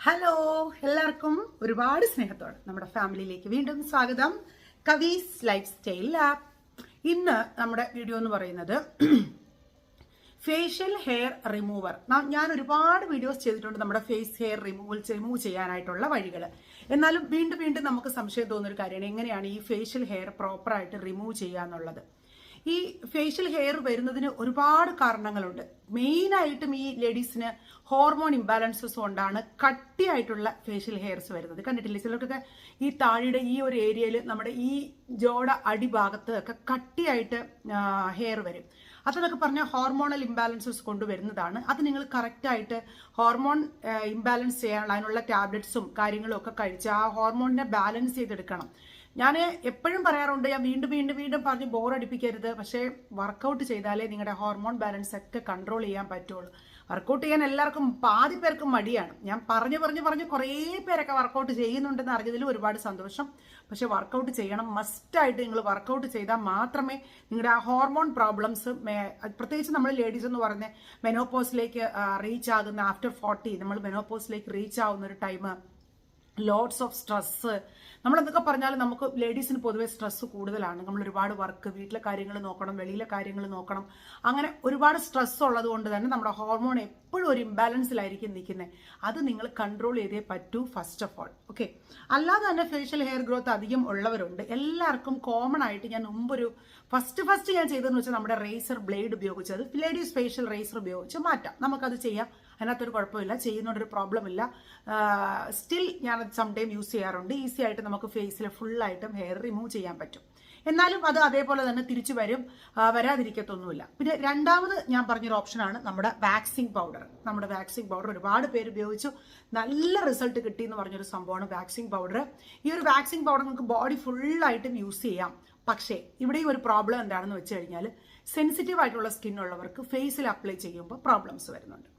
Hello എല്ലാവർക്കും ഒരുപാട് സ്നേഹത്തോടെ നമ്മുടെ ഫാമിലിയിലേക്ക് വീണ്ടും സ്വാഗതം. കവീസ് ലൈഫ് സ്റ്റൈൽ ആപ്പ് ഇന്ന് നമ്മുടെ വീഡിയോ എന്ന് പറയുന്നത് ഫേഷ്യൽ ഹെയർ റിമൂവർ ഞാൻ ഒരുപാട് വീഡിയോസ് ചെയ്തിട്ടുണ്ട് നമ്മുടെ ഫേസ് ഹെയർ റിമൂവൽ റിമൂവ് ചെയ്യാനായിട്ടുള്ള വഴികൾ എന്നാലും വീണ്ടും വീണ്ടും നമുക്ക് സംശയം തോന്നുന്ന ഒരു കാര്യമാണ് എങ്ങനെയാണ് ഈ ഫേഷ്യൽ ഹെയർ പ്രോപ്പറായിട്ട് റിമൂവ് ചെയ്യുക എന്നുള്ളത് ഈ ഫേഷ്യൽ ഹെയർ വരുന്നതിന് ഒരുപാട് കാരണങ്ങളുണ്ട്. മെയിനായിട്ടും ഈ ലേഡീസിന് ഹോർമോൺ ഇംബാലൻസസ് കൊണ്ടാണ് കട്ടിയായിട്ടുള്ള ഫേഷ്യൽ ഹെയർസ് വരുന്നത്. കണ്ടിട്ടില്ലേ? ചിലർക്കൊക്കെ ഈ താഴെയുടെ ഈ ഒരു ഏരിയയിൽ നമ്മുടെ ഈ ജോട അടിഭാഗത്ത് ഒക്കെ കട്ടിയായിട്ട് ഹെയർ വരും. അതെന്നൊക്കെ പറഞ്ഞാൽ ഹോർമോണൽ ഇംബാലൻസസ് കൊണ്ടുവരുന്നതാണ്. അത് നിങ്ങൾ കറക്റ്റായിട്ട് ഹോർമോൺ ഇംബാലൻസ് ചെയ്യാനുള്ള അതിനുള്ള ടാബ്ലറ്റ്സും കാര്യങ്ങളും ഒക്കെ കഴിച്ച് ആ ഹോർമോണിനെ ബാലൻസ് ചെയ്തെടുക്കണം. ഞാൻ എപ്പോഴും പറയാറുണ്ട് ഞാൻ വീണ്ടും വീണ്ടും വീണ്ടും പറഞ്ഞ് ബോറടിപ്പിക്കരുത് പക്ഷേ വർക്കൗട്ട് ചെയ്താലേ നിങ്ങളുടെ ഹോർമോൺ ബാലൻസ് ഒക്കെ കൺട്രോൾ ചെയ്യാൻ പറ്റുള്ളൂ. വർക്കൗട്ട് ചെയ്യാൻ എല്ലാവർക്കും പാതി പേർക്കും മടിയാണ്. ഞാൻ പറഞ്ഞു പറഞ്ഞു പറഞ്ഞ് കുറേ പേരൊക്കെ വർക്കൗട്ട് ചെയ്യുന്നുണ്ടെന്ന് അറിഞ്ഞതിൽ ഒരുപാട് സന്തോഷം. പക്ഷെ വർക്കൗട്ട് ചെയ്യണം. മസ്റ്റായിട്ട് നിങ്ങൾ വർക്കൗട്ട് ചെയ്താൽ മാത്രമേ നിങ്ങളുടെ ആ ഹോർമോൺ പ്രോബ്ലംസ് പ്രത്യേകിച്ച് നമ്മൾ ലേഡീസ് എന്ന് പറഞ്ഞ മെനോപോസിലേക്ക് റീച്ച് ആകുന്ന ആഫ്റ്റർ ഫോർട്ടി നമ്മൾ മെനോപോസിലേക്ക് റീച്ച് ആവുന്ന ഒരു ടൈം ലോട്ട്സ് ഓഫ് സ്ട്രെസ് നമ്മൾ എന്തൊക്കെ പറഞ്ഞാലും നമുക്ക് ലേഡീസിന് പൊതുവെ സ്ട്രെസ് കൂടുതലാണ്. നമ്മൾ ഒരുപാട് വർക്ക് വീട്ടിലെ കാര്യങ്ങൾ നോക്കണം വെളിയിലെ കാര്യങ്ങൾ നോക്കണം. അങ്ങനെ ഒരുപാട് സ്ട്രെസ് ഉള്ളത് കൊണ്ട് തന്നെ നമ്മുടെ ഹോർമോൺ എപ്പോഴും ഒരു ഇംബാലൻസിലായിരിക്കും നിൽക്കുന്നത് അത് നിങ്ങൾ കൺട്രോൾ ചെയ്തേ പറ്റൂ ഫസ്റ്റ് ഓഫ് ഓൾ ഓക്കെ അല്ലാതെ തന്നെ ഫേഷ്യൽ ഹെയർ ഗ്രോത്ത് അധികം ഉള്ളവരുണ്ട്. എല്ലാവർക്കും കോമൺ ആയിട്ട് ഞാൻ മുമ്പൊരു ഫസ്റ്റ് ഫസ്റ്റ് ഞാൻ ചെയ്തതെന്ന് വെച്ചാൽ നമ്മുടെ റേസർ ബ്ലേഡ് ഉപയോഗിച്ചത്. ലേഡീസ് ഫേഷ്യൽ റേസർ ഉപയോഗിച്ച് മാറ്റാം. നമുക്കത് ചെയ്യാം. അതിനകത്തൊരു കുഴപ്പമില്ല ചെയ്യുന്നതുകൊണ്ടൊരു പ്രോബ്ലം ഇല്ല. സ്റ്റിൽ ഞാൻ സം ടൈം യൂസ് ചെയ്യാറുണ്ട്. ഈസി ആയിട്ട് നമുക്ക് ഫേസിൽ ഫുള്ളായിട്ടും ഹെയർ റിമൂവ് ചെയ്യാൻ പറ്റും. എന്നാലും അത് അതേപോലെ തന്നെ തിരിച്ചു വരും. വരാതിരിക്കത്തൊന്നുമില്ല. പിന്നെ രണ്ടാമത് ഞാൻ പറഞ്ഞൊരു ഓപ്ഷനാണ് നമ്മുടെ വാക്സിംഗ് പൗഡർ നമ്മുടെ വാക്സിംഗ് പൗഡർ ഒരുപാട് പേര് ഉപയോഗിച്ചു. നല്ല റിസൾട്ട് കിട്ടി എന്ന് പറഞ്ഞൊരു സംഭവമാണ് വാക്സിംഗ് പൗഡർ ഈ ഒരു വാക്സിംഗ് പൗഡർ നമുക്ക് ബോഡി ഫുള്ളായിട്ടും യൂസ് ചെയ്യാം. പക്ഷേ ഇവിടെയും ഒരു പ്രോബ്ലം എന്താണെന്ന് വെച്ച് കഴിഞ്ഞാൽ സെൻസിറ്റീവ് ആയിട്ടുള്ള സ്കിന്നുള്ളവർക്ക് ഫേസിൽ അപ്ലൈ ചെയ്യുമ്പോൾ പ്രോബ്ലംസ് വരുന്നുണ്ട്.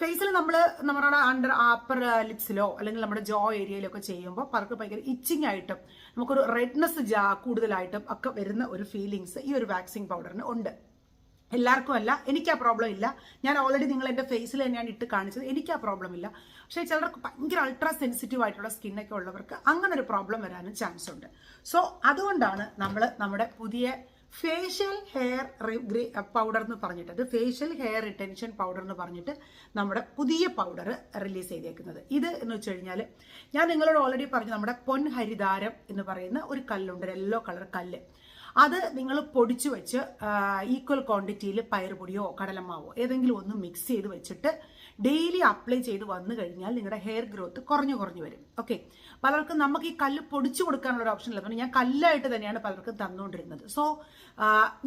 ഫേസിൽ നമ്മൾ നമ്മുടെ അണ്ടർ അപ്പർ ലിപ്സിലോ അല്ലെങ്കിൽ നമ്മുടെ ജോ ഏരിയയിലോ ഒക്കെ ചെയ്യുമ്പോൾ പലർക്ക് ഭയങ്കര ഇച്ചിങ് ആയിട്ടും നമുക്കൊരു റെഡ്നെസ് ജാ കൂടുതലായിട്ടും ഒക്കെ വരുന്ന ഒരു ഫീലിങ്സ് ഈ ഒരു വാക്സിൻ പൗഡറിന് ഉണ്ട്. എല്ലാവർക്കും അല്ല എനിക്ക് ആ പ്രോബ്ലം ഇല്ല. ഞാൻ ഓൾറെഡി നിങ്ങൾ എന്റെ ഫേസിൽ തന്നെയാണ് ഇട്ട് കാണിച്ചത്. എനിക്ക് ആ പ്രോബ്ലം ഇല്ല. പക്ഷേ ചിലർക്ക് ഭയങ്കര അൾട്രാ സെൻസിറ്റീവ് ആയിട്ടുള്ള സ്കിന്നൊക്കെ ഉള്ളവർക്ക് അങ്ങനെ ഒരു പ്രോബ്ലം വരാനും ചാൻസ് ഉണ്ട്. സോ അതുകൊണ്ടാണ് നമ്മൾ നമ്മുടെ പുതിയ ഫേഷ്യൽ ഹെയർ പൗഡർ എന്ന് പറഞ്ഞിട്ട് അത് ഫേഷ്യൽ ഹെയർ റിട്ടൻഷൻ പൗഡർ എന്ന് പറഞ്ഞിട്ട് നമ്മുടെ പുതിയ പൗഡർ റിലീസ് ചെയ്തേക്കുന്നത്. ഇത് എന്ന് വെച്ച് കഴിഞ്ഞാൽ ഞാൻ നിങ്ങളോട് ഓൾറെഡി പറഞ്ഞു നമ്മുടെ പൊൻ ഹരിതാരം എന്ന് പറയുന്ന ഒരു കല്ലുണ്ട് യെല്ലോ കളർ കല്ല്. അത് നിങ്ങൾ പൊടിച്ചു വെച്ച് ഈക്വൽ ക്വാണ്ടിറ്റിയിൽ പയറുപൊടിയോ കടലമാവോ ഏതെങ്കിലും ഒന്ന് മിക്സ് ചെയ്ത് വെച്ചിട്ട് ഡെയിലി അപ്ലൈ ചെയ്ത് വന്നു കഴിഞ്ഞാൽ നിങ്ങളുടെ ഹെയർ ഗ്രോത്ത് കുറഞ്ഞു കുറഞ്ഞു വരും. ഓക്കെ പലർക്കും നമുക്ക് ഈ കല്ല് പൊടിച്ചു കൊടുക്കാനുള്ള ഒരു ഓപ്ഷൻ ഇല്ല. ഞാൻ കല്ലായിട്ട് തന്നെയാണ് പലർക്കും തന്നുകൊണ്ടിരുന്നത് സോ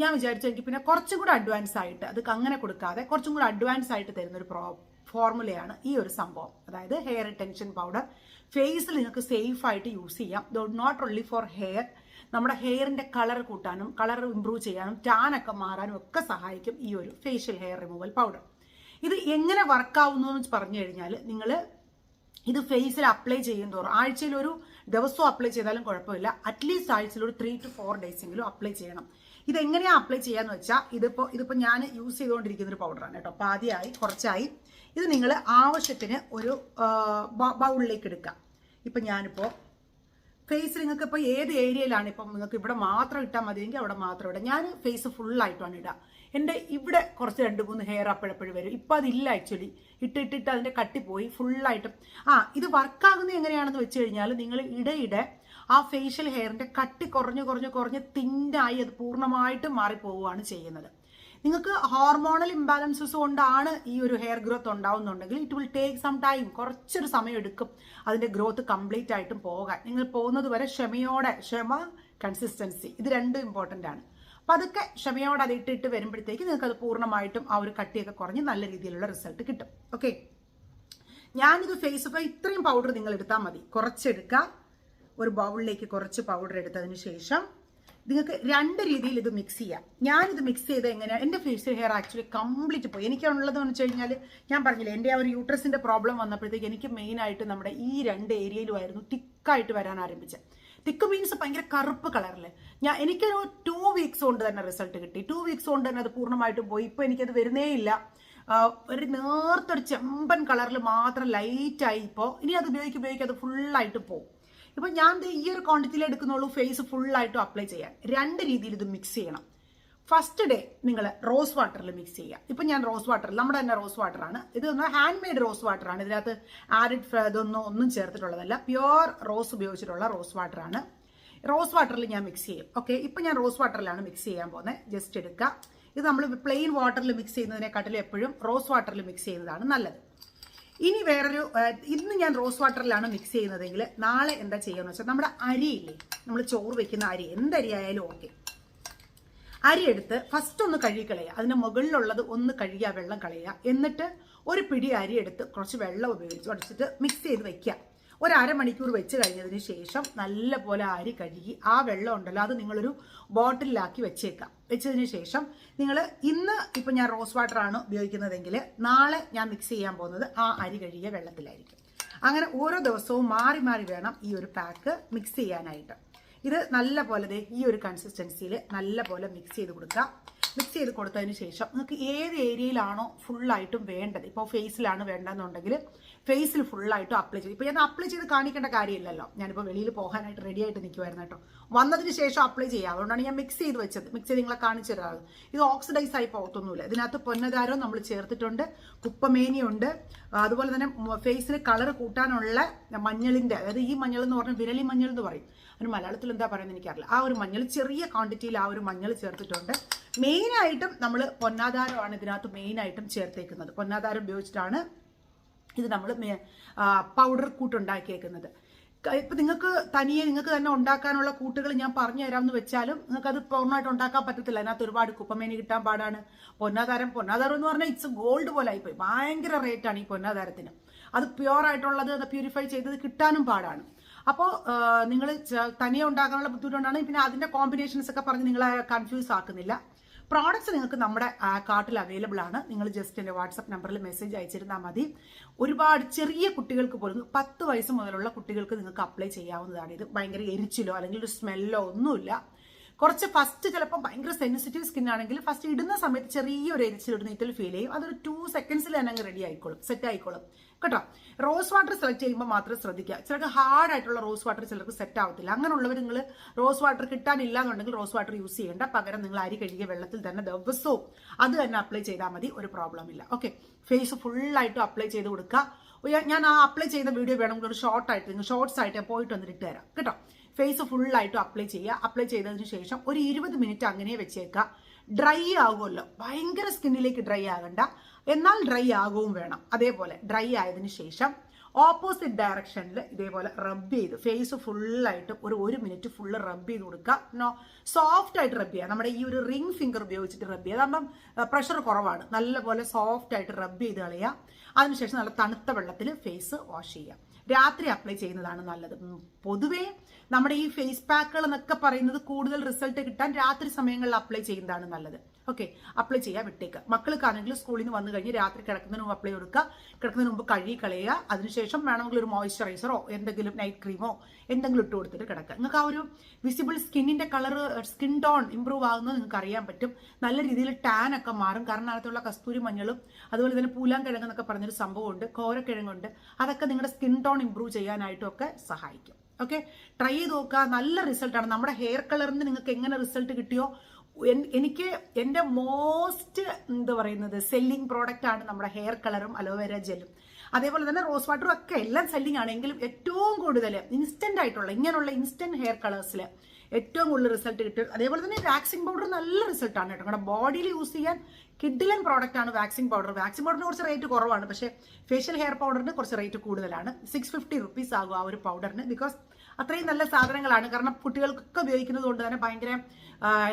ഞാൻ വിചാരിച്ചു എനിക്ക് പിന്നെ കുറച്ചും കൂടെ അഡ്വാൻസ് ആയിട്ട് അത് അങ്ങനെ കൊടുക്കാതെ കുറച്ചും കൂടെ അഡ്വാൻസ് ആയിട്ട് തരുന്ന ഒരു പ്രോ ഫോർമുലയാണ് ഈ ഒരു സംഭവം. അതായത് ഹെയർ റിട്ടൻഷൻ പൗഡർ ഫേസിൽ നിങ്ങൾക്ക് സേഫ് ആയിട്ട് യൂസ് ചെയ്യാം. നോട്ട് ഓൺലി ഫോർ ഹെയർ നമ്മുടെ ഹെയറിന്റെ കളർ കൂട്ടാനും കളർ ഇമ്പ്രൂവ് ചെയ്യാനും ടാനൊക്കെ മാറാനും ഒക്കെ സഹായിക്കും ഈ ഒരു ഫേഷ്യൽ ഹെയർ റിമൂവൽ പൗഡർ ഇത് എങ്ങനെ വർക്കാവുന്നു എന്ന് പറഞ്ഞു കഴിഞ്ഞാൽ നിങ്ങൾ ഇത് ഫേസിൽ അപ്ലൈ ചെയ്യും തോറും ആഴ്ചയിൽ ഒരു ദിവസവും അപ്ലൈ ചെയ്താലും കുഴപ്പമില്ല. അറ്റ്ലീസ്റ്റ് ആഴ്ചയിൽ ഒരു ത്രീ ടു ഫോർ ഡേയ്സെങ്കിലും അപ്ലൈ ചെയ്യണം. ഇത് എങ്ങനെയാണ് അപ്ലൈ ചെയ്യാന്ന് വെച്ചാൽ ഇതിപ്പോൾ ഇതിപ്പോൾ ഞാൻ യൂസ് ചെയ്തുകൊണ്ടിരിക്കുന്ന ഒരു പൗഡറാണ് കേട്ടോ. അപ്പോൾ ആദ്യമായി കുറച്ചായി. ഇത് നിങ്ങൾ ആവശ്യത്തിന് ഒരു ബൗളിലേക്ക് എടുക്കുക ഇപ്പം ഞാനിപ്പോൾ ഫേസ് നിങ്ങൾക്ക് ഇപ്പോൾ ഏത് ഏരിയയിലാണ് ഇപ്പം നിങ്ങൾക്ക് ഇവിടെ മാത്രം ഇട്ടാൽ മതിയെങ്കിൽ അവിടെ മാത്രം ഇടാം. ഞാൻ ഫേസ് ഫുള്ളായിട്ടാണ് ഇടുക എന്റെ ഇവിടെ കുറച്ച് രണ്ട് മൂന്ന് ഹെയർ അപ്പോഴപ്പോഴും വരും. ഇപ്പം അതില്ല ആക്ച്വലി ഇട്ടിട്ടിട്ട് അതിന്റെ കട്ടിപ്പോയി ഫുള്ളായിട്ടും ആ ഇത് വർക്കാകുന്നത് എങ്ങനെയാണെന്ന് വെച്ച് കഴിഞ്ഞാൽ നിങ്ങൾ ഇടയിടെ ആ ഫേഷ്യൽ ഹെയറിന്റെ കട്ടി കുറഞ്ഞ് കുറഞ്ഞ് കുറഞ്ഞ് തിന്നായി അത് പൂർണമായിട്ടും മാറിപ്പോവുകയാണ് ചെയ്യുന്നത്. നിങ്ങൾക്ക് ഹോർമോണൽ ഇംബാലൻസസ് കൊണ്ടാണ് ഈ ഒരു hair growth ഉണ്ടാവുന്നുണ്ടെങ്കിൽ it will take some time കുറച്ചൊരു സമയം എടുക്കും അതിന്റെ ഗ്രോത്ത് കംപ്ലീറ്റ് ആയിട്ടും പോകാൻ. നിങ്ങൾ പോകുന്നത് വരെ ക്ഷമയോടെ ക്ഷമ കൺസിസ്റ്റൻസി ഇത് രണ്ടും ഇമ്പോർട്ടന്റ് ആണ്. അപ്പം അതൊക്കെ ക്ഷമയോടെ അത് ഇട്ടിട്ട് വരുമ്പോഴത്തേക്ക് നിങ്ങൾക്ക് അത് പൂർണമായിട്ടും ആ ഒരു കട്ടിയൊക്കെ കുറഞ്ഞ് നല്ല രീതിയിലുള്ള റിസൾട്ട് കിട്ടും. ഓക്കെ ഞാനിത് ഫേസ് ഇത്രയും പൗഡർ നിങ്ങൾ എടുത്താൽ മതി. കുറച്ചെടുക്കുക ഒരു ബൗളിലേക്ക് കുറച്ച് പൗഡർ എടുത്തതിന് ശേഷം നിങ്ങൾക്ക് രണ്ട് രീതിയിൽ ഇത് മിക്സ് ചെയ്യാം. ഞാനിത് മിക്സ് ചെയ്ത് എങ്ങനെയാണ് എന്റെ ഫേഷ്യൽ ഹെയർ ആക്ച്വലി കംപ്ലീറ്റ് പോയി. എനിക്കുള്ളതെന്ന് വെച്ച് കഴിഞ്ഞാൽ ഞാൻ പറഞ്ഞില്ല എന്റെ ആ ഒരു യൂട്രസിന്റെ പ്രോബ്ലം വന്നപ്പോഴത്തേക്ക് എനിക്ക് മെയിനായിട്ട് നമ്മുടെ ഈ രണ്ട് ഏരിയയിലുമായിരുന്നു തിക്കായിട്ട് വരാൻ ആരംഭിച്ചത്. തിക്ക് മീൻസ് ഭയങ്കര കറുപ്പ് കളറിൽ ഞാൻ എനിക്കൊരു ടു വീക്സ് കൊണ്ട് തന്നെ റിസൾട്ട് കിട്ടി. ടു വീക്സ് കൊണ്ട് തന്നെ അത് പൂർണമായിട്ടും പോയി. ഇപ്പോൾ എനിക്കത് വരുന്നേ ഇല്ല. ഒരു നേർത്തൊരു ചെമ്പൻ കളറിൽ മാത്രം ലൈറ്റായി ഇപ്പോൾ ഇനി അത് ഉപയോഗിക്കും ഉപയോഗിക്കും അത് ഫുള്ളായിട്ട് പോകും ഇപ്പം ഞാൻ ഈ ഒരു ക്വാണ്ടിറ്റിയിൽ എടുക്കുന്നുള്ളൂ ഫേസ് ഫുള്ളായിട്ടും അപ്ലൈ ചെയ്യാൻ. രണ്ട് രീതിയിൽ ഇത് മിക്സ് ചെയ്യണം. ഫസ്റ്റ് ഡേ നിങ്ങൾ റോസ് വാട്ടറിൽ മിക്സ് ചെയ്യുക ഇപ്പം ഞാൻ റോസ് വാട്ടർ നമ്മുടെ തന്നെ റോസ് വാട്ടറാണ് ഇത് ഹാൻഡ് മെയ്ഡ് റോസ് വാട്ടറാണ് ഇതിനകത്ത് ആരിഡ് ഇതൊന്നും ഒന്നും ചേർത്തിട്ടുള്ളതല്ല. പ്യുവർ റോസ് ഉപയോഗിച്ചിട്ടുള്ള റോസ് വാട്ടറാണ് റോസ് വാട്ടറിൽ ഞാൻ മിക്സ് ചെയ്യും. ഓക്കെ ഇപ്പം ഞാൻ റോസ് വാട്ടറിലാണ് മിക്സ് ചെയ്യാൻ പോകുന്നത് ജസ്റ്റ് എടുക്കുക ഇത് നമ്മൾ പ്ലെയിൻ വാട്ടറിൽ മിക്സ് ചെയ്യുന്നതിനെക്കാട്ടിലും എപ്പോഴും റോസ് വാട്ടറിൽ മിക്സ് ചെയ്യുന്നതാണ് നല്ലത്. ഇനി വേറൊരു ഇന്ന് ഞാൻ റോസ് വാട്ടറിലാണ് മിക്സ് ചെയ്യുന്നതെങ്കിൽ നാളെ എന്താ ചെയ്യുക എന്ന് വെച്ചാൽ നമ്മുടെ അരിയില്ലേ? നമ്മൾ ചോറ് വെക്കുന്ന അരി. എന്തരിയായാലും ഓക്കെ അരി എടുത്ത് ഫസ്റ്റ് ഒന്ന് കഴുകി കളയുക അതിന് മുകളിലുള്ളത് ഒന്ന് കഴുകി വെള്ളം കളയുക. എന്നിട്ട് ഒരു പിടി അരി എടുത്ത് കുറച്ച് വെള്ളം ഉപയോഗിച്ച് അടിച്ചിട്ട് മിക്സ് ചെയ്ത് വെക്കുക. ഒരു അരമണിക്കൂർ വെച്ച് കഴിഞ്ഞതിന് ശേഷം നല്ല പോലെ അരി കഴുകി ആ വെള്ളം ഉണ്ടല്ലോ അത് നിങ്ങളൊരു ബോട്ടിലാക്കി വെച്ചേക്കാം വെച്ചതിന് ശേഷം നിങ്ങൾ ഇന്ന് ഇപ്പം ഞാൻ റോസ് വാട്ടറാണ് ഉപയോഗിക്കുന്നതെങ്കിൽ നാളെ ഞാൻ മിക്സ് ചെയ്യാൻ പോകുന്നത് ആ അരി കഴുകിയ വെള്ളത്തിലായിരിക്കും. അങ്ങനെ ഓരോ ദിവസവും മാറി മാറി വേണം ഈ ഒരു പാക്ക് മിക്സ് ചെയ്യാനായിട്ട്. ഇത് നല്ല പോലെ ഈ ഒരു കൺസിസ്റ്റൻസിയിൽ നല്ല പോലെ മിക്സ് ചെയ്ത് കൊടുക്കുക മിക്സ് ചെയ്ത് കൊടുത്തതിന് ശേഷം നിങ്ങൾക്ക് ഏത് ഏരിയയിലാണോ ഫുള്ളായിട്ടും വേണ്ടത്. ഇപ്പോൾ ഫേസിലാണ് വേണ്ടതെന്നുണ്ടെങ്കിൽ ഫേസിൽ ഫുള്ളായിട്ടും അപ്ലൈ ചെയ്ത്. ഇപ്പോൾ ഞാൻ അപ്ലൈ ചെയ്ത് കാണിക്കേണ്ട കാര്യമില്ലല്ലോ. ഞാനിപ്പോൾ വെളിയിൽ പോകാനായിട്ട് റെഡി ആയിട്ട് നിൽക്കുമായിരുന്നു കേട്ടോ. വന്നതിന് ശേഷം അപ്ലൈ ചെയ്യുക അതുകൊണ്ടാണ് ഞാൻ മിക്സ് ചെയ്ത് വെച്ചത്. മിക്സ് ചെയ്ത് നിങ്ങളെ കാണിച്ചു തരാറ് ഇത് ഓക്സിഡൈസ് ആയി പോകത്തൊന്നുമില്ല. ഇതിനകത്ത് പൊന്നതാരവും നമ്മൾ ചേർത്തിട്ടുണ്ട്. കുപ്പമേനിയുണ്ട്. അതുപോലെ തന്നെ ഫേസിന് കളർ കൂട്ടാനുള്ള മഞ്ഞളിന്റെ അതായത് ഈ മഞ്ഞൾ എന്ന് പറഞ്ഞാൽ വിരലി മഞ്ഞൾ എന്ന് പറയും. അതിന് മലയാളത്തിൽ എന്താ പറയുന്നത് എനിക്കറിയില്ല. ആ ഒരു മഞ്ഞൾ ചെറിയ ക്വാണ്ടിറ്റിയിൽ ആ ഒരു മഞ്ഞൾ ചേർത്തിട്ടുണ്ട്. മെയിനായിട്ടും നമ്മൾ പൊന്നാധാരമാണ് ഇതിനകത്ത് മെയിനായിട്ടും ചേർത്തേക്കുന്നത്. പൊന്നാധാരം ഉപയോഗിച്ചിട്ടാണ് ഇത് നമ്മൾ പൗഡർ കൂട്ടുണ്ടാക്കിയേക്കുന്നത് ഇപ്പം നിങ്ങൾക്ക് തനിയെ നിങ്ങൾക്ക് തന്നെ ഉണ്ടാക്കാനുള്ള കൂട്ടുകൾ ഞാൻ പറഞ്ഞു തരാമെന്ന് വെച്ചാലും നിങ്ങൾക്കത് പൂർണമായിട്ട് ഉണ്ടാക്കാൻ പറ്റത്തില്ല. അതിനകത്ത് ഒരുപാട് കുപ്പമേനി കിട്ടാൻ പാടാണ്. പൊന്നാധാരം പൊന്നാധാരം എന്ന് പറഞ്ഞാൽ ഇറ്റ്സ് ഗോൾഡ് പോലെ ആയിപ്പോയി ഭയങ്കര റേറ്റാണ് ഈ പൊന്നാധാരത്തിന്. അത് പ്യുവർ ആയിട്ടുള്ളത് പ്യൂരിഫൈ ചെയ്തത് കിട്ടാനും പാടാണ്. അപ്പോൾ നിങ്ങൾ തനിയെ ഉണ്ടാക്കാനുള്ള ബുദ്ധിമുട്ടുണ്ടാണ് പിന്നെ അതിന്റെ കോമ്പിനേഷൻസ് ഒക്കെ പറഞ്ഞ് നിങ്ങളെ കൺഫ്യൂസ് ആക്കുന്നില്ല. പ്രോഡക്റ്റ്സ് നിങ്ങൾക്ക് നമ്മുടെ കാർട്ടിൽ അവൈലബിൾ ആണ്. നിങ്ങൾ ജസ്റ്റ് എന്റെ വാട്സപ്പ് നമ്പറിൽ മെസ്സേജ് അയച്ചിരുന്നാൽ മതി. ഒരുപാട് ചെറിയ കുട്ടികൾക്ക് പോലും പത്ത് വയസ്സ് മുതലുള്ള കുട്ടികൾക്ക് നിങ്ങൾക്ക് അപ്ലൈ ചെയ്യാവുന്നതാണ്. ഇത് ഭയങ്കര എരിച്ചിലോ അല്ലെങ്കിൽ ഒരു സ്മെല്ലോ ഒന്നുമില്ല. കുറച്ച് ഫസ്റ്റ് ചിലപ്പോൾ ഭയങ്കര സെൻസിറ്റീവ് സ്കിൻ ആണെങ്കിൽ ഫസ്റ്റ് ഇടുന്ന സമയത്ത് ചെറിയൊരു എരിച്ചിൽ നീറ്റൽ ഫീൽ ചെയ്യും. അതൊരു ടു സെക്കൻഡ്സിൽ തന്നെ അങ്ങ് റെഡി ആയിക്കോളും സെറ്റ് ആയിക്കോളും. കേട്ടോ? റോസ് വാട്ടർ സെലക്ട് ചെയ്യുമ്പോൾ മാത്രം ശ്രദ്ധിക്കുക. ചിലർക്ക് ഹാർഡ് ആയിട്ടുള്ള റോസ് വാട്ടർ ചിലർക്ക് സെറ്റ് ആവത്തില്ല. അങ്ങനെയുള്ളവർ നിങ്ങൾ റോസ് വാട്ടർ കിട്ടാനില്ല എന്നുണ്ടെങ്കിൽ റോസ് വാട്ടർ യൂസ് ചെയ്യേണ്ട. പകരം നിങ്ങൾ അരി കഴുകിയ വെള്ളത്തിൽ തന്നെ ദിവസവും അത് തന്നെ അപ്ലൈ ചെയ്താൽ മതി. ഒരു പ്രോബ്ലം ഇല്ല. ഓക്കെ ഫേസ് ഫുള്ളായിട്ടും അപ്ലൈ ചെയ്ത് കൊടുക്കുക. ഞാൻ ആ അപ്ലൈ ചെയ്ത വീഡിയോ വേണമെങ്കിൽ ഒരു ഷോർട്ട് ആയിട്ട് നിങ്ങൾ ഷോർട്സ് ആയിട്ട് പോയിട്ട് വന്നിട്ട് ഇട്ട് തരാം. കേട്ടോ? ഫേസ് ഫുള്ളായിട്ടും അപ്ലൈ ചെയ്യുക. അപ്ലൈ ചെയ്തതിന് ശേഷം ഒരു ഇരുപത് മിനിറ്റ് അങ്ങനെ വെച്ചേക്കുക. ഡ്രൈ ആകുമല്ലോ ഭയങ്കര സ്കിന്നിലേക്ക് ഡ്രൈ ആകണ്ട. എന്നാൽ ഡ്രൈ ആകുകയും വേണം. അതേപോലെ ഡ്രൈ ആയതിനു ശേഷം ഓപ്പോസിറ്റ് ഡയറക്ഷനിൽ ഇതേപോലെ റബ്ബ് ചെയ്ത് ഫേസ് ഫുള്ളായിട്ട് ഒരു ഒരു മിനിറ്റ് ഫുള്ള് റബ്ബ് ചെയ്ത് കൊടുക്കുക. നോ സോഫ്റ്റ് ആയിട്ട് റബ്ബ് ചെയ്യുക. നമ്മുടെ ഈ ഒരു റിംഗ് ഫിംഗർ ഉപയോഗിച്ചിട്ട് റബ്ബ് ചെയ്യുക. കാരണം പ്രഷർ കുറവാണ്. നല്ലപോലെ സോഫ്റ്റ് ആയിട്ട് റബ്ബ് ചെയ്ത് കളയുക. അതിനുശേഷം നല്ല തണുത്ത വെള്ളത്തിൽ ഫേസ് വാഷ് ചെയ്യുക. രാത്രി അപ്ലൈ ചെയ്യുന്നതാണ് നല്ലത്. പൊതുവേ നമ്മുടെ ഈ ഫേസ് പാക്കുകൾ എന്നൊക്കെ പറയുന്നത് കൂടുതൽ റിസൾട്ട് കിട്ടാൻ രാത്രി സമയങ്ങളിൽ അപ്ലൈ ചെയ്യുന്നതാണ് നല്ലത്. ഓക്കെ അപ്ലൈ ചെയ്യാൻ വിട്ടേക്കുക മക്കൾക്കാണെങ്കിൽ സ്കൂളിൽ നിന്ന് വന്നു കഴിഞ്ഞ് രാത്രി കിടക്കുന്നതിന് മുമ്പ് അപ്ലൈ കൊടുക്കുക. കിടക്കുന്നതിന് മുമ്പ് കഴുകി കളയുക. അതിനുശേഷം വേണമെങ്കിൽ ഒരു മോയ്സ്ചറൈസറോ എന്തെങ്കിലും നൈറ്റ് ക്രീമോ എന്തെങ്കിലും ഇട്ട് കൊടുത്തിട്ട് കിടക്കുക. നിങ്ങൾക്ക് ആ ഒരു വിസിബിൾ സ്കിന്നിന്റെ കളർ സ്കിൻ ടോൺ ഇമ്പ്രൂവ് ആകുന്നത് നിങ്ങൾക്ക് അറിയാൻ പറ്റും. നല്ല രീതിയിൽ ടാൻ ഒക്കെ മാറും. കാരണം അതിനകത്തുള്ള കസ്തൂരി മഞ്ഞളും അതുപോലെ തന്നെ പൂലാങ്കിഴങ്ങ് എന്നൊക്കെ പറഞ്ഞൊരു സംഭവമുണ്ട്. കോരക്കിഴങ്ങുണ്ട്. അതൊക്കെ നിങ്ങളുടെ സ്കിൻ ടോൺ ഇമ്പ്രൂവ് ചെയ്യാനായിട്ടും ഒക്കെ സഹായിക്കും. ഓക്കെ ട്രൈ ചെയ്ത് നോക്കുക. നല്ല റിസൾട്ടാണ് നമ്മുടെ ഹെയർ കളറിന് നിങ്ങൾക്ക് എങ്ങനെ റിസൾട്ട് കിട്ടിയോ എനിക്ക് എന്റെ മോസ്റ്റ് എന്താ പറയുന്നത് സെല്ലിംഗ് പ്രോഡക്റ്റ് ആണ് നമ്മുടെ ഹെയർ കളറും അലോവേര ജെല്ലും അതേപോലെ തന്നെ റോസ് വാട്ടറും ഒക്കെ എല്ലാം സെല്ലിംഗ് ആണെങ്കിലും ഏറ്റവും കൂടുതൽ ഇൻസ്റ്റന്റ് ആയിട്ടുള്ള ഇങ്ങനെയുള്ള ഇൻസ്റ്റന്റ് ഹെയർ കളേഴ്സിൽ ഏറ്റവും കൂടുതൽ റിസൾട്ട് കിട്ടും. അതേപോലെ തന്നെ വാക്സിൻ പൗഡർ നല്ല റിസൾട്ടാണ് കേട്ടോ. നമ്മുടെ ബോഡിയിൽ യൂസ് ചെയ്യാൻ കിഡിലൻ പ്രോഡക്റ്റ് ആണ് വാക്സിൻ പൗഡർ വാക്സിൻ പൗഡറിന് കുറച്ച് റേറ്റ് കുറവാണ്. പക്ഷേ ഫേഷ്യൽ ഹെയർ പൗഡറിന് കുറച്ച് റേറ്റ് കൂടുതലാണ്. സിക്സ് ഫിഫ്റ്റി റുപ്പീസ് ആകും ആ ഒരു പൗഡറിന് ബിക്കോസ് അത്രയും നല്ല സാധനങ്ങളാണ്. കാരണം കുട്ടികൾക്കൊക്കെ ഉപയോഗിക്കുന്നത് കൊണ്ട് തന്നെ ഭയങ്കര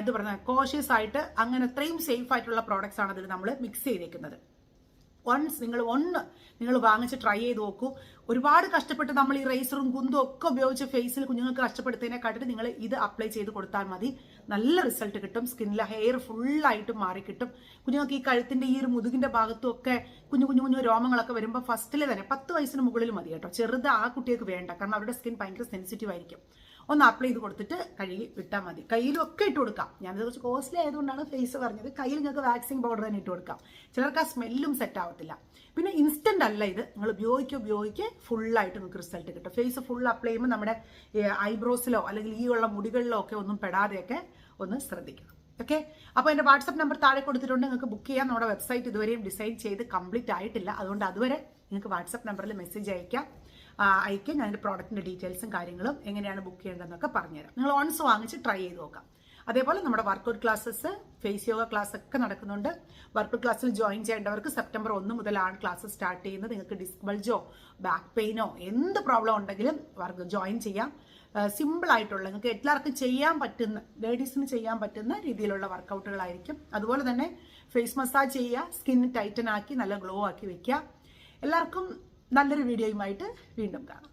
എന്ത് പറയുന്നത് കോഷ്യസ് ആയിട്ട് അങ്ങനെ അത്രയും സേഫ് ആയിട്ടുള്ള പ്രോഡക്റ്റ്സ് ആണ് അതിൽ നമ്മൾ മിക്സ് ചെയ്തേക്കുന്നത്. വൺസ് നിങ്ങൾ ഒന്ന് നിങ്ങൾ വാങ്ങിച്ച് ട്രൈ ചെയ്ത് നോക്കൂ. ഒരുപാട് കഷ്ടപ്പെട്ട് നമ്മൾ ഈ റേസറും കുന്തും ഒക്കെ ഉപയോഗിച്ച് ഫേസിൽ കുഞ്ഞുങ്ങൾക്ക് കഷ്ടപ്പെടുത്തതിനെക്കാട്ടിട്ട് നിങ്ങൾ ഇത് അപ്ലൈ ചെയ്ത് കൊടുത്താൽ മതി. നല്ല റിസൾട്ട് കിട്ടും. സ്കിന്നിലെ ഹെയർ ഫുള്ളായിട്ട് മാറി കിട്ടും. കുഞ്ഞുങ്ങൾക്ക് ഈ കഴുത്തിന്റെ ഈ ഒരു മുതുകിന്റെ ഭാഗത്തും ഒക്കെ കുഞ്ഞു കുഞ്ഞു കുഞ്ഞു രോമങ്ങളൊക്കെ വരുമ്പോൾ ഫസ്റ്റിൽ തന്നെ പത്ത് വയസ്സിന് മുകളിൽ മതി കേട്ടോ. ചെറുത് ആ കുട്ടികൾക്ക് വേണ്ട. കാരണം അവരുടെ സ്കിൻ ഭയങ്കര സെൻസിറ്റീവ് ആയിരിക്കും. ഒന്ന് അപ്ലൈ ചെയ്ത് കൊടുത്തിട്ട് കഴുകി വിട്ടാൽ മതി. കയ്യിലും ഒക്കെ ഇട്ട് കൊടുക്കാം. ഞാനത് കുറച്ച് കോസ്റ്റ്ലി ആയതുകൊണ്ടാണ് ഫേസ് പറഞ്ഞത്. കയ്യിൽ നിങ്ങൾക്ക് വാക്സിൻ പൗഡർ തന്നെ ഇട്ട് കൊടുക്കാം. ചിലർക്ക് ആ സ്മെല്ലും സെറ്റ് ആവത്തില്ല. പിന്നെ ഇൻസ്റ്റന്റ് അല്ല ഇത്. നിങ്ങൾ ഉപയോഗിക്കുക ഉപയോഗിക്കുക ഫുള്ളായിട്ട് നിങ്ങൾക്ക് റിസൾട്ട് കിട്ടും. ഫേസ് ഫുൾ അപ്ലൈ ചെയ്യുമ്പോൾ നമ്മുടെ ഐബ്രോസിലോ അല്ലെങ്കിൽ ഈ ഉള്ള മുടികളിലോ ഒക്കെ ഒന്നും പെടാതെയൊക്കെ ഒന്ന് ശ്രദ്ധിക്കണം. ഓക്കെ അപ്പോൾ എന്റെ വാട്സപ്പ് നമ്പർ താഴെ കൊടുത്തിട്ടുണ്ട്. നിങ്ങൾക്ക് ബുക്ക് ചെയ്യാം. നമ്മുടെ വെബ്സൈറ്റ് ഇതുവരെയും ഡിസൈൻ ചെയ്ത് കംപ്ലീറ്റ് ആയിട്ടില്ല. അതുകൊണ്ട് അതുവരെ നിങ്ങൾക്ക് വാട്സപ്പ് നമ്പറിൽ മെസ്സേജ് അയക്കാം. അയക്കുക ഞാൻ എന്റെ പ്രോഡക്റ്റിന്റെ ഡീറ്റെയിൽസും കാര്യങ്ങളും എങ്ങനെയാണ് ബുക്ക് ചെയ്യേണ്ടതെന്നൊക്കെ പറഞ്ഞുതരാം. നിങ്ങൾ ഓൺസ് വാങ്ങിച്ച് ട്രൈ ചെയ്ത് നോക്കാം. അതേപോലെ നമ്മുടെ workout classes face yoga class ഒക്കെ നടക്കുന്നുണ്ട്. വർക്കൗട്ട് ക്ലാസ്സിൽ ജോയിൻ ചെയ്യേണ്ടവർക്ക് സെപ്റ്റംബർ ഒന്ന് മുതലാണ് ക്ലാസ് സ്റ്റാർട്ട് ചെയ്യുന്നത്. നിങ്ങൾക്ക് ഡിസ്ക് ബൾജോ ബാക്ക് പെയിനോ എന്ത് പ്രോബ്ലം ഉണ്ടെങ്കിലും വർക്ക് ജോയിൻ ചെയ്യാം. സിമ്പിൾ ആയിട്ടുള്ള നിങ്ങൾക്ക് എല്ലാവർക്കും ചെയ്യാൻ പറ്റുന്ന ലേഡീസിന് ചെയ്യാൻ പറ്റുന്ന രീതിയിലുള്ള വർക്കൗട്ടുകളായിരിക്കും അതുപോലെ തന്നെ ഫേസ് മസാജ് ചെയ്യുക സ്കിൻ ടൈറ്റൻ ആക്കി നല്ല ഗ്ലോ ആക്കി വെക്കുക. എല്ലാവർക്കും നല്ലൊരു വീഡിയോയുമായിട്ട് വീണ്ടും കാണാം.